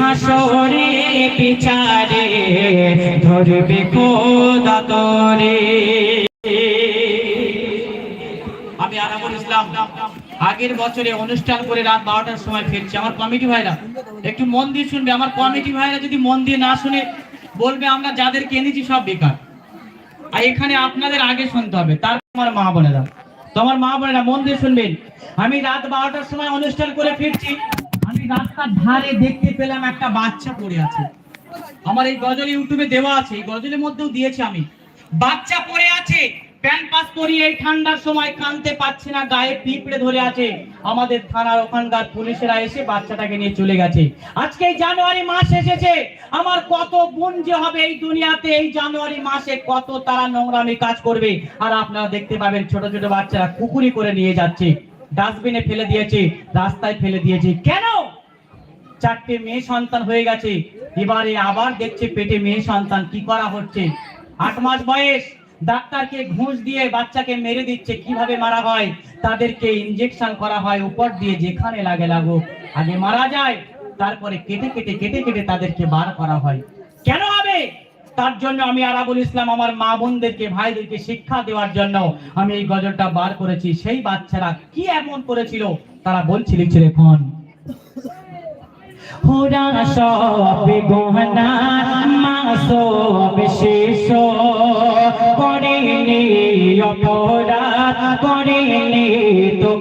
হাসরে, বিচারে, ধরবে আমি ইসলাম। আগের বছরে অনুষ্ঠান করে রাত বারোটার সময় ফিরছি। আমার কমিটি ভাইরা, একটু মন দিয়ে শুনবে। আমার কমিটি ভাইরা যদি মন দিয়ে না শুনে, বলবে আমরা যাদেরকে এনেছি সব বেকার। আর এখানে আপনাদের আগে শুনতে হবে। তার আমার মা বোনেরা। তোমার মা বোনেরা, মন দিয়ে শুনবেন। আমি রাত বারোটার সময় অনুষ্ঠান করে ফিরছি। আমি রাস্তার ধারে দেখতে পেলাম একটা বাচ্চা পড়ে আছে। আমার এই গজল ইউটিউবে দেওয়া আছে। এই গজলের মধ্যেও দিয়েছি আমি। বাচ্চা পড়ে আছে। প্যান্ট পাস পরিয়ে এই ঠান্ডার সময় কানতে পাচ্ছে না, গায়ে পিঁপড়ে ধরে আছে। আমাদের থানার ওখানকার পুলিশেরা এসে বাচ্চাটাকে নিয়ে চলে গেছে। আজকে এই জানুয়ারি মাস এসেছে। আমার কত বোন যে হবে এই দুনিয়াতে, এই জানুয়ারি মাসে কত তারা নোংরামি কাজ করবে। আর আপনারা দেখতে পাবেন ছোট ছোট বাচ্চারা কুকুরি করে নিয়ে যাচ্ছে। ডাস্টবিনে ফেলে দিয়েছে, রাস্তায় ফেলে দিয়েছে। কেন? চারটে মেয়ে সন্তান হয়ে গেছে। এবারে আবার দেখছে পেটে মেয়ে সন্তান কি করা হচ্ছে। আট মাস বয়স। ডাক্তারকে ঘুষ দিয়ে বাচ্চাকে মেরে দিচ্ছে, কীভাবে মারা হয়? তাদেরকে ইনজেকশন করা হয়, উপর দিয়ে যেখানে লাগে লাগুক। আগে মারা যায়, তারপরে কেটে কেটে কেটে কেটে তাদেরকে বার করা হয়। কেন হবে? তার জন্য আমি আরাবুল ইসলাম আমার মা বোনদেরকে, ভাইদেরকে শিক্ষা দেওয়ার জন্য আমি এই গজলটা বার করেছি। সেই বাচ্চারা কি এমন করেছিল? তারা বলছিল এখন ওরা সব গহনা মাসব শেষ করেনি অপরাধ করেনি তো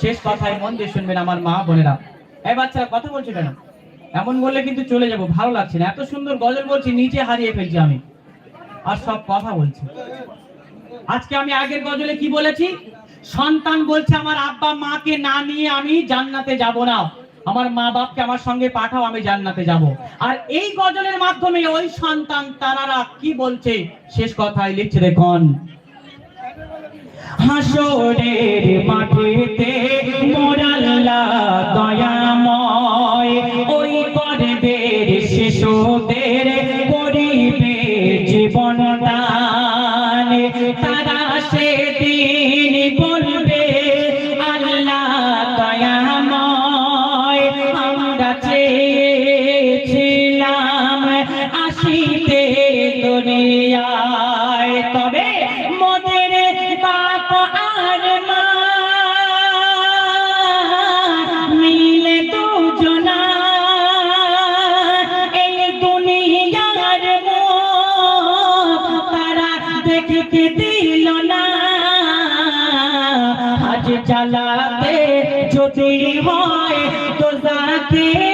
শেষ কথায় মন দিয়ে শুনবেন আমার মা বোনেরা। বাচ্চারা কথা কেন? এমন বললে কিন্তু চলে যাব, ভালো লাগছে না। এত সুন্দর গজল বলছি, নিচে হারিয়ে ফেলছি আমি। আর সব কথা বলছি। আজকে আমি আগের গজলে কি বলেছি? সন্তান বলছে, আমার আব্বা মাকে না নিয়ে আমি জান্নাতে যাব না। আমার মা বাপকে আমার সঙ্গে পাঠাও, আমি জান্নাতে যাব। আর এই গজলের মাধ্যমে ওই সন্তান তারারা কি বলছে? শেষ কথায় লিখছে, দেখুন, হাসরের মাঠেতে মোরাল্লা দয়াময়, ওই গর্বের শিশুদের করিবে জীবন happy.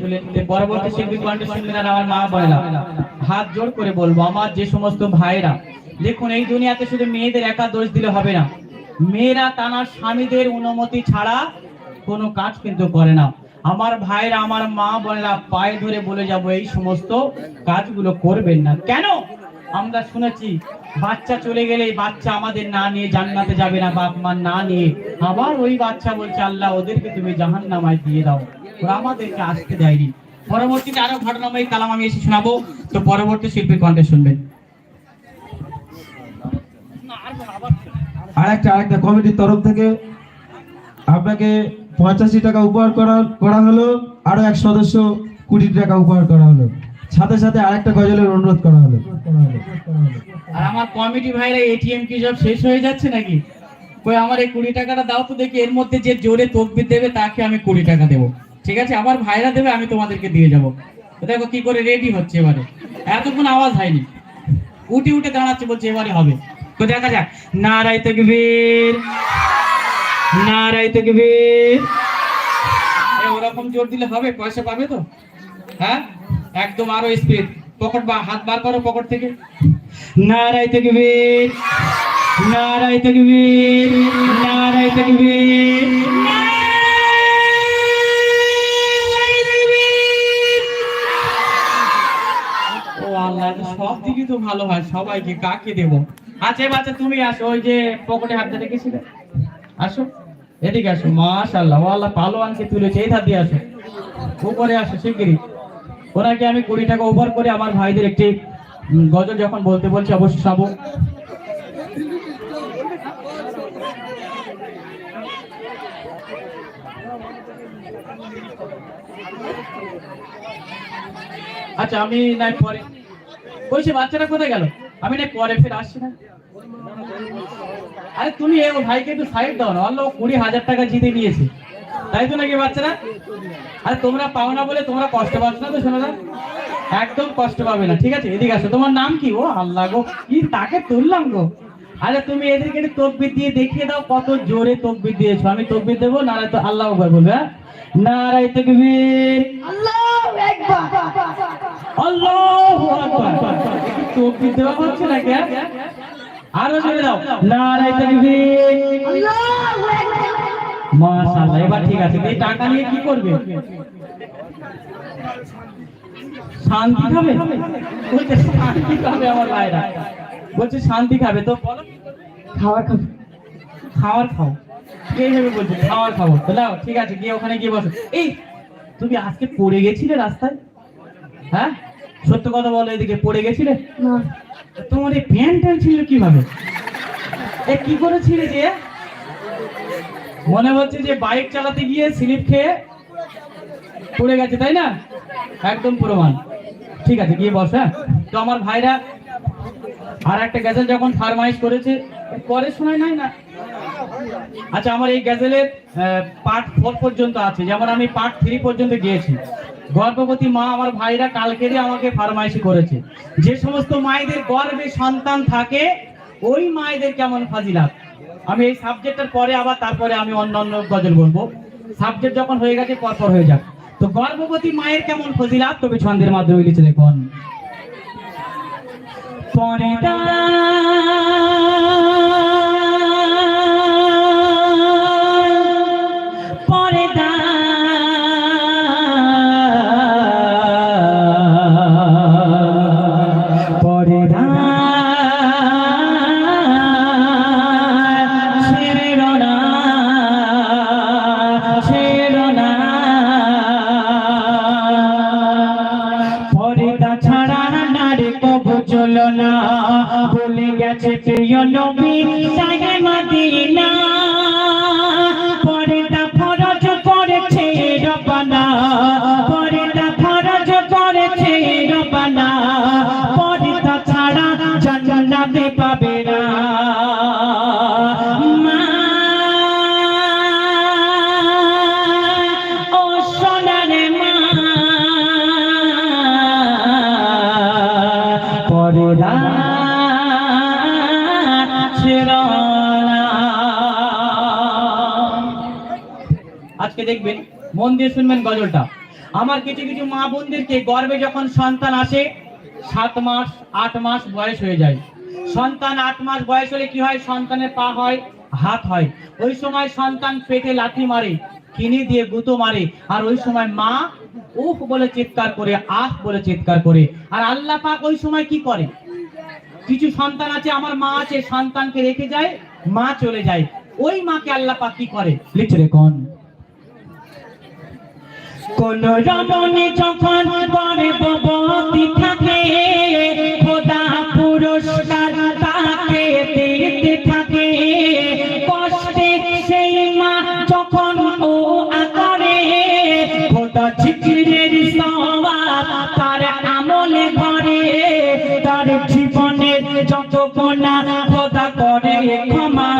শুনলেন পরবর্তী শিল্পী আমার মা হাত জোর করে বলব, আমার যে সমস্ত ভাইরা দেখুন, এই দুনিয়াতে শুধু মেয়েদের একা দোষ দিলে হবে না। মেয়েরা তানার স্বামীদের অনুমতি ছাড়া কোনো কাজ কিন্তু করে না। আমার ভাইরা আমার মা বোনেরা পায়ে ধরে বলে যাব, এই সমস্ত কাজগুলো করবেন না। কেন? আমরা শুনেছি, বাচ্চা চলে গেলে বাচ্চা আমাদের না নিয়ে জান্নাতে যাবে না বাপ মা না নিয়ে। আবার ওই বাচ্চা বলছে, আল্লাহ, ওদেরকে তুমি জাহান নামায় দিয়ে দাও। আমাদেরকে আসতে দেয়নি। পরবর্তীতে আরও ঘটনাময় কালাম আমি এসে শোনাবো। তো পরবর্তী শিল্পীর কণ্ঠে শুনবেন। আর একটা আরেকটা কমিটির তরফ থেকে আপনাকে পঁচাশি টাকা উপহার করা করা হলো আরও এক সদস্য কুড়ি টাকা উপহার করা হলো। সাথে সাথে আরেকটা গজলের অনুরোধ করা হলো। আর আমার কমিটি ভাইরা এটিএম কি সব শেষ হয়ে যাচ্ছে নাকি? কই আমার এই কুড়ি টাকাটা দাও তো দেখি এর মধ্যে যে জোরে তকবির দেবে তাকে আমি কুড়ি টাকা দেবো। ঠিক আছে আমার ভাইরা দেবে, আমি তোমাদেরকে দিয়ে যাব। দেখো কি করে রেডি হচ্ছে এবারে। এতক্ষণ আওয়াজ হয়নি। উঠে উঠে দাঁড়াচ্ছে, বলছে এবারে হবে। তো দেখা যাক। নারাই তকবীর। নারাই তকবীর। ওরকম জোর দিলে হবে, পয়সা পাবে তো? হ্যাঁ? একদম আরও স্পিড পকেট বা, হাত বার করো পকেট থেকে। নারাই তকবীর। নারাই তকবীর। নারাই তকবীর নারাই তাকবীর। ও আল্লাহ তো সব তো ভালো হয়, সবাইকে কাকে দেব? আচ্ছা বাচ্চা তুমি আসো, ওই যে পকেটে হাতটা রেখেছিলে। আসো, এদিকে আসো, মাশাআল্লাহ ও আল্লাহ ভালো আনকে তুলেছে, এই দিয়ে আসো। উপরে আসো, শিগগিরই। ওনাকে আমি কুড়ি টাকা ওভার করে আমার ভাইদের একটি গজল যখন বলতে বলছি, অবশ্যই সব আচ্ছা আমি নাই পরে সে বাচ্চাটা কোথায় গেল? আমি না পরে ফের আসছি না। আরে তুমি ও ভাইকে একটু সাইড দাও না, অল্প কুড়ি হাজার টাকা জিতে নিয়েছে। তাই তো নাকি বাচ্চারা? আরে তোমরা পাও না বলে তোমরা কষ্ট পাচ্ছ না তো শোনা একদম কষ্ট পাবে না, ঠিক আছে? এদিকে আসো। তোমার নাম কি? ও আল্লাহ গো, কি তাকে তুললাম গো? আরে তুমি এদেরকে তকবির দিয়ে দেখিয়ে দাও, কত জোরে তকবির দিয়েছ। আমি তকবির দেবো, নারায় তো আল্লাহ একবার বলবে হ্যাঁ? নারায় তকবির। আল্লাহু আকবার। তকবির দেওয়া হচ্ছে না কে? আরও জোরে দাও। নারায় তকবির। মাশাআল্লাহ এবার ঠিক আছে। এই টাকা নিয়ে কি করবে? শান্তি খাবে? বলছে শান্তি খাবে আমার ভাইরা। বলছে শান্তি খাবে। তো বলো। খাবার খাবে খাওয়ার খাও। কে ভেবে বলছে? খাওয়ার খাব। তো নাও ঠিক আছে গিয়ে ওখানে গিয়ে বসো। এই তুমি আজকে পড়ে গেছিলে রাস্তায়? হ্যাঁ? সত্য কথা বলো এদিকে পড়ে গেছিলে? তোমার এই প্যান্ট ট্যান্ট ছিল কীভাবে? এ কি করেছিলে যে? মনে হচ্ছে যে বাইক চালাতে গিয়ে স্লিপ খেয়ে পড়ে গেছে তাই না? একদম প্রমাণ। ঠিক আছে গিয়ে বস হ্যাঁ? তো আমার ভাইরা আর একটা গ্যাজেল যখন ফারমাইশ করেছে পরে শোনায় নাই না? আচ্ছা আমার এই গ্যাজেলের পার্ট ফোর পর্যন্ত আছে। যেমন আমি পার্ট থ্রি পর্যন্ত গিয়েছি। গর্ভবতী মা আমার ভাইরা কালকেরই আমাকে ফারমাইশি করেছে। যে সমস্ত মায়েদের গর্ভে সন্তান থাকে, ওই মায়েদের কেমন ফাজিলাত? আমি এই সাবজেক্টের পরে আবার তারপরে আমি অন্য অন্য গজল বলব। সাবজেক্ট যখন হয়ে গেছে, পরপর হয়ে যাক। তো গর্ভবতী মায়ের কেমন ফজিলাত? তবে ছন্দের মাধ্যমে লিখে দেখুন পর্দা নবী সাহে আজকে দেখবেন, মন দিয়ে শুনবেন গজলটা। আমার কিছু কিছু মা বোনদেরকে গর্বে যখন সন্তান আসে, সাত মাস, আট মাস বয়স হয়ে যায়। সন্তান আট মাস বয়স হলে কি হয়? সন্তানের পা হয়, হাত হয়। ওই সময় সন্তান পেটে লাথি মারে, কিনি দিয়ে গুঁতো মারে। আর ওই সময় মা, উফ বলে চিৎকার করে, আহ বলে চিৎকার করে। আর আল্লাহ পাক ওই সময় কি করে? কিছু সন্তান আছে, আমার মা আছে, সন্তানকে রেখে যায়, মা চলে যায়। ওই মাকে আল্লাহ পাক কি করে? লিখছে রে কোন রমণী যখন গর্ভবতী থাকে, খোদা পুরস্কার তাকে দিতে থাকে। কষ্টে সেই মা যখন ও আকারে, খোদা সওয়াব তার আমলে ঘরে তার জীবনের যত গোনা খোদা করে, ক্ষমা।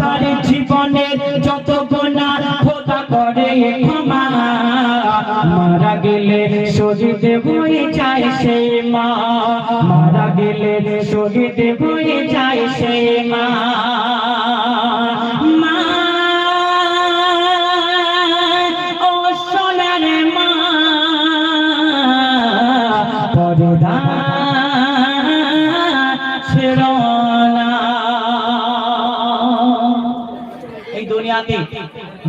তার জীবনের যত গোনা খোদা করে, ক্ষমা। গেলে শহীদ হয়ে যায় সেই মা। মারা গেলে শহীদ হয়ে যায় সেই মা। এই দুনিয়াতে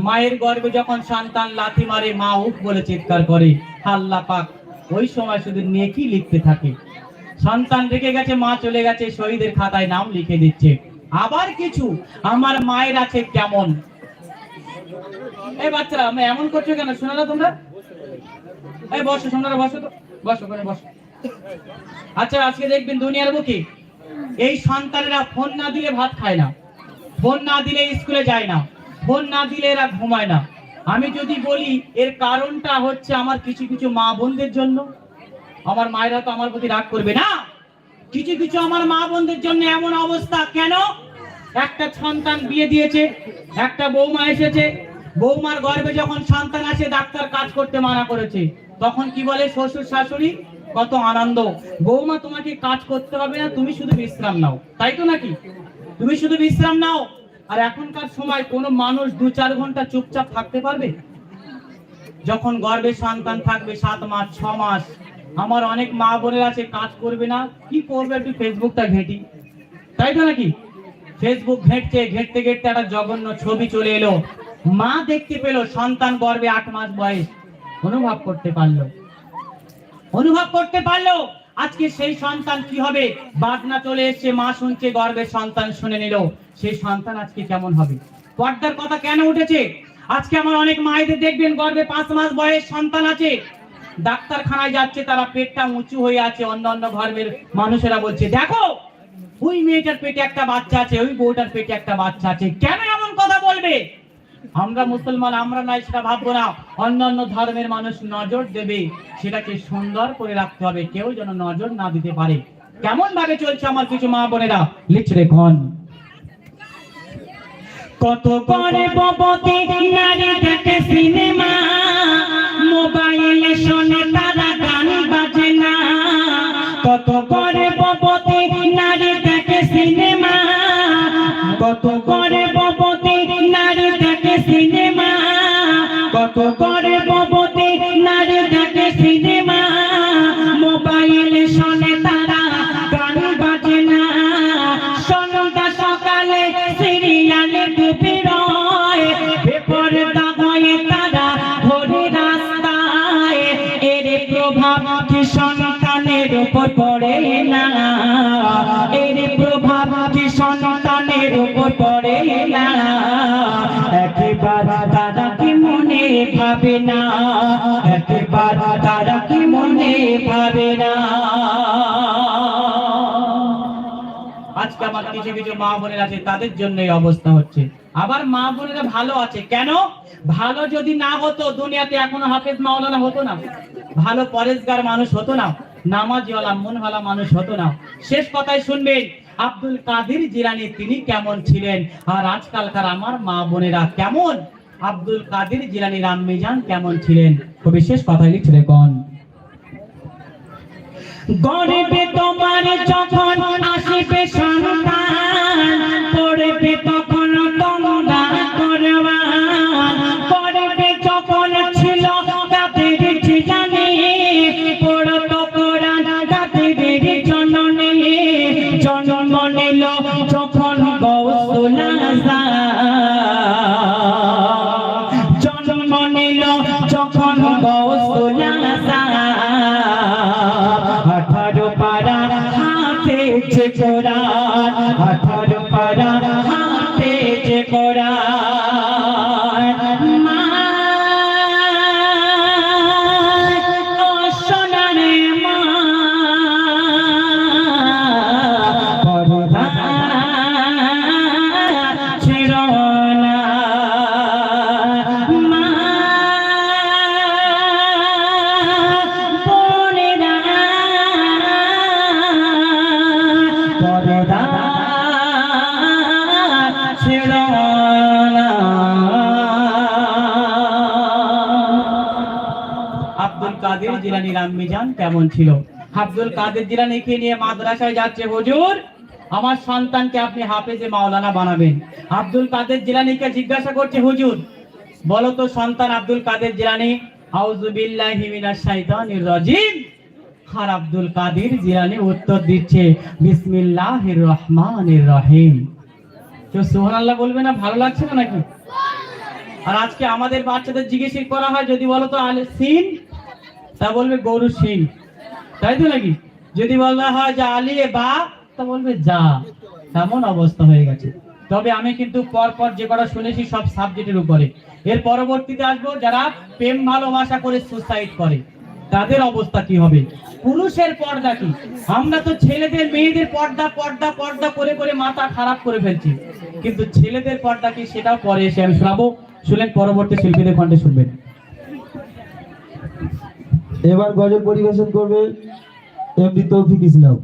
মায়ের গর্ভে যখন সন্তান লাথি মারে, মা উফ বলে চিৎকার করে, আল্লাহ পাক, ওই সময় শুধু নেকি লিখতে থাকে। সন্তান রেখে গেছে, মা চলে গেছে, শহীদের খাতায় নাম লিখে দিচ্ছে। আবার কিছু, আমার মায়ের আছে কেমন? এই বাচ্চারা, আমি এমন করছ কেন? শোনা না তোমরা। এই বসো সোনারা বসো তো। বসো ওখানে, বসো। আচ্ছা আজকে দেখবেন দুনিয়ার বুকে এই সন্তানেরা ফোন না দিলে ভাত খায় না। ফোন না দিলে স্কুলে যায় না। ফোন না দিলে এরা ঘুমায় না। আমি যদি বলি, এর কারণটা হচ্ছে আমার কিছু কিছু মা বোনদের জন্য। আমার মায়েরা তো আমার প্রতি রাগ করবে না। কিছু কিছু আমার মা বোনদের জন্য এমন অবস্থা কেন? একটা সন্তান বিয়ে দিয়েছে, একটা বৌমা এসেছে। বৌমার গর্ভে যখন সন্তান আসে, ডাক্তার কাজ করতে মানা করেছে। তখন কি বলে শ্বশুর শাশুড়ি? কত আনন্দ। বৌমা, তোমাকে কাজ করতে হবে না, তুমি শুধু বিশ্রাম নাও। তাই তো নাকি? তুমি শুধু বিশ্রাম নাও। আর এখনকার সময় কোনো মানুষ দু চার ঘণ্টা চুপচাপ থাকতে পারবে? যখন গর্ভে সন্তান থাকবে সাত মাস, ছ মাস, আমার অনেক মা বোনের আছে, কাজ করবে না, কি করবে একটু ফেসবুকটা ঘেঁটি? তাই তো নাকি? ফেসবুক ঘেঁটছে, ঘেঁটতে ঘেঁটতে একটা জঘন্য ছবি চলে এলো। মা দেখতে পেল, সন্তান গর্বে আট মাস বয়স। অনুভব করতে পারল। অনুভব করতে পারল। আজকে সেই সন্তান কি হবে? বাদনা চলে এসছে, মা শুনছে গর্ভের সন্তান শুনে নিল। সেই সন্তান আজকে কেমন হবে? পর্দার কথা কেন উঠেছে? আজকে আমার অনেক মায়েদের দেখবেন গর্ভে পাঁচ মাস বয়স সন্তান আছে। ডাক্তারখানায় যাচ্ছে, তারা পেটটা উঁচু হয়ে আছে, অন্য অন্য ঘরের মানুষেরা বলছে, দেখো, ওই মেয়েটার পেটে একটা বাচ্চা আছে, ওই বউটার পেটে একটা বাচ্চা আছে। কেন এমন কথা বলবে? আমরা মুসলমান আমরা নাই সেটা ভাববো না। অন্যান্য ধর্মের মানুষ নজর দেবে সেটাকে সুন্দর করে রাখতে হবে। কেউ যেন নজর না দিতে পারে। কেমন ভাবে চলছে আমার কিছু মা বোনেরা? লিখছে রেখন। কত করে নারী না এর প্রভাব কি সন্তানের উপর পড়ে না, একবার কি মনে ভাবে না, একবার কি মনে ভাবে না। আজকে আমার কিছু কিছু মা বোনের আছে, তাদের জন্য এই অবস্থা হচ্ছে। আবার মা বোনেরা ভালো আছে, কেন? ভালো যদি না হতো, দুনিয়াতে এখনও হাফেজ মাওলানা হতো না। ভালো পরেশগার মানুষ হতো না। নামাজিওয়ালা মনওয়ালা মানুষ হতো না। শেষ কথাই শুনবেন, আব্দুল কাদের জিলানি তিনি কেমন ছিলেন? আর আজকালকার আমার মা বোনেরা কেমন? আব্দুল কাদির জিলানি রামমিজান কেমন ছিলেন? খুবই শেষ কথাই লিখলে কোন গরিবে তোমার যখন আসিবে সন্তান জিলানি রামমিজান কেমন ছিল? আব্দুল কাদের জিলানিকে নিয়ে মাদ্রাসায় যাচ্ছে? হুজুর, আমার সন্তানকে আপনি হাফেজে মাওলানা বানাবেন। আব্দুল কাদের জিলানিকে জিজ্ঞাসা করছে, হুজুর, বলো তো সন্তান আব্দুল কাদের জিলানি? আউযু বিল্লাহি মিনাশ শাইতানির রাজিম। আর আব্দুল কাদের জিলানি উত্তর দিচ্ছে, বিসমিল্লাহির রহমানির রহিম। কেউ সুবহানাল্লাহ বলবে না, ভালো লাগছে না নাকি? আর আজকে আমাদের বাচ্চাদের জিজ্ঞেস করা হয়, যদি বলো তো আলে সিন তা বলবে গরু সিং তাই তো নাকি? যদি বলা হয় যে আলিয়ে বা, তা বলবে যা। এমন অবস্থা হয়ে গেছে। তবে আমি কিন্তু পর পর যে কটা শুনেছি সব সাবজেক্টের উপরে। এর পরবর্তীতে আসব যারা প্রেম, ভালোবাসা করে সুসাইড করে। তাদের অবস্থা কি হবে? পুরুষের পর্দা কি? আমরা তো ছেলেদের, মেয়েদের পর্দা পর্দা পর্দা করে করে মাথা খারাপ করে ফেলছি। কিন্তু ছেলেদের পর্দা কি? সেটাও পরে এসে আমি শোনাবো। শুনলেন পরবর্তী শিল্পীদের কণ্ঠে শুনবেন। এবার গজল পরিবেশন করবে এমডি তৌফিক ইসলাম।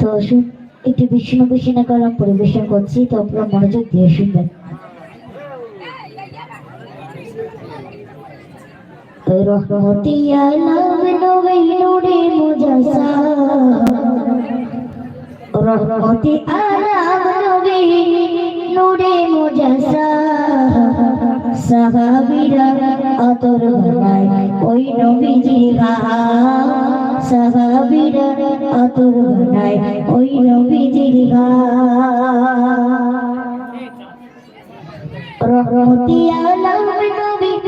তো একটু বিষ্ণু বিষ্ণু কালাম পরিবেশন করছি। তো আপনারা মনোযোগ দিয়ে শুনবেন। রহমতি আলম নবী নুরে মুজাসা রহমতি আলম নবী নুরে মুজাসা সাহাবীরা আতর বানায় ওই নবীজির গাহা সাহাবীরা আতর বানায় ওই নবীজির গাহা রহমতি আলম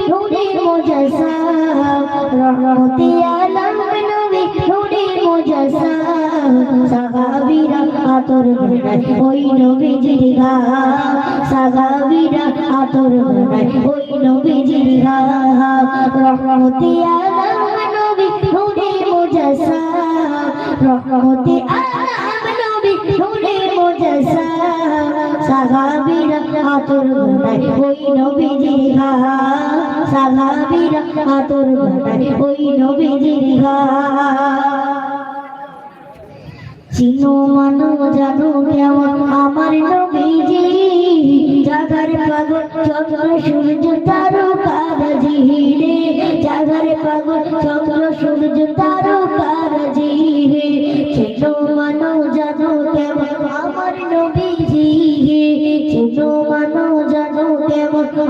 নূরে মুজাসসাম রহমতি আলম নবী নূরে মুজাসসাম সাহাবীরা আতর বানায় ওই নবীজির গাম সাহাবীরা আতর বানায় ওই নবীজির গাম রহমতি আলম নবী নূরে মুজাসসাম রহমতি আলম নবী নূরে মুজাসসাম সাহাবীরা আতর বানায় ওই নবীজির গাম সাহাবীরা আতর বানায় ওই নবীজির গাম চিনো মানো জানো কেমন আমার নবীজি? জাগার পাগল চন্দ্র সূর্য তারকার জিহিরে জাগার পাগল চন্দ্র সূর্য তারকার জিহিরে চিনো মানো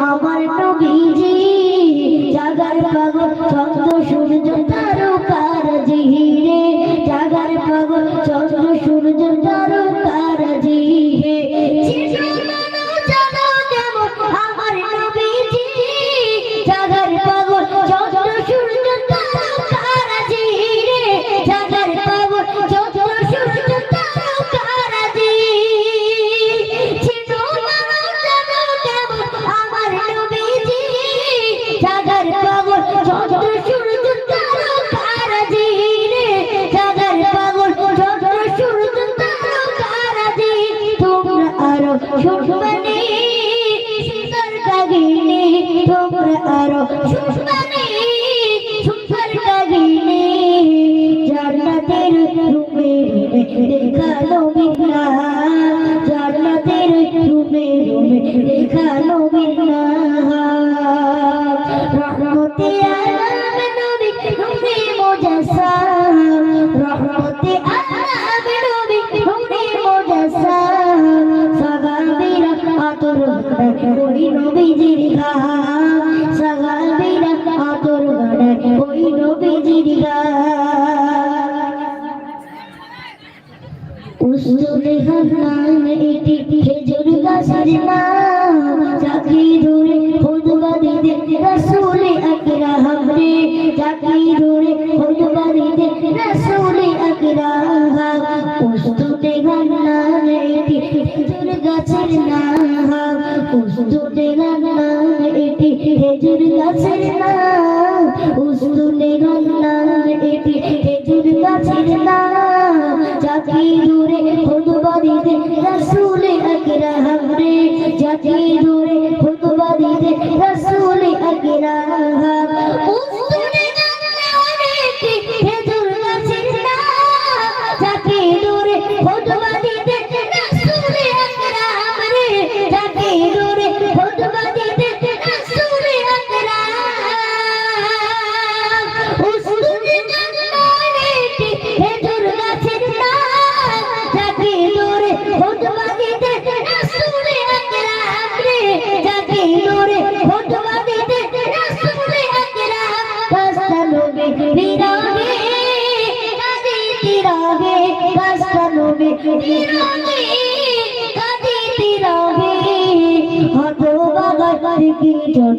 আমার নবীজি জাগার পাগল চন্দ্র সূর্য Điện.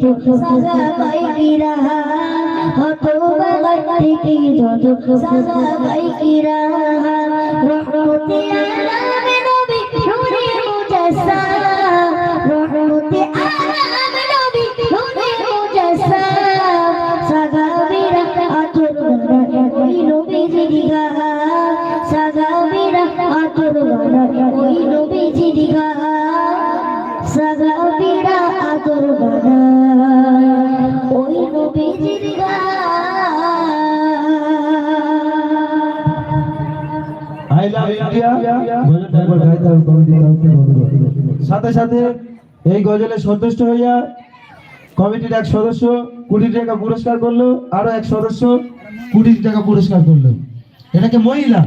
সাজা পাই কিরা। হতো সাথে সাথে এই গজলে সন্তুষ্ট হইয়া কমিটির এক সদস্য কোটি টাকা পুরস্কার করল, আরও এক সদস্য কোটি টাকা পুরস্কার করল। এটাকে মহিলা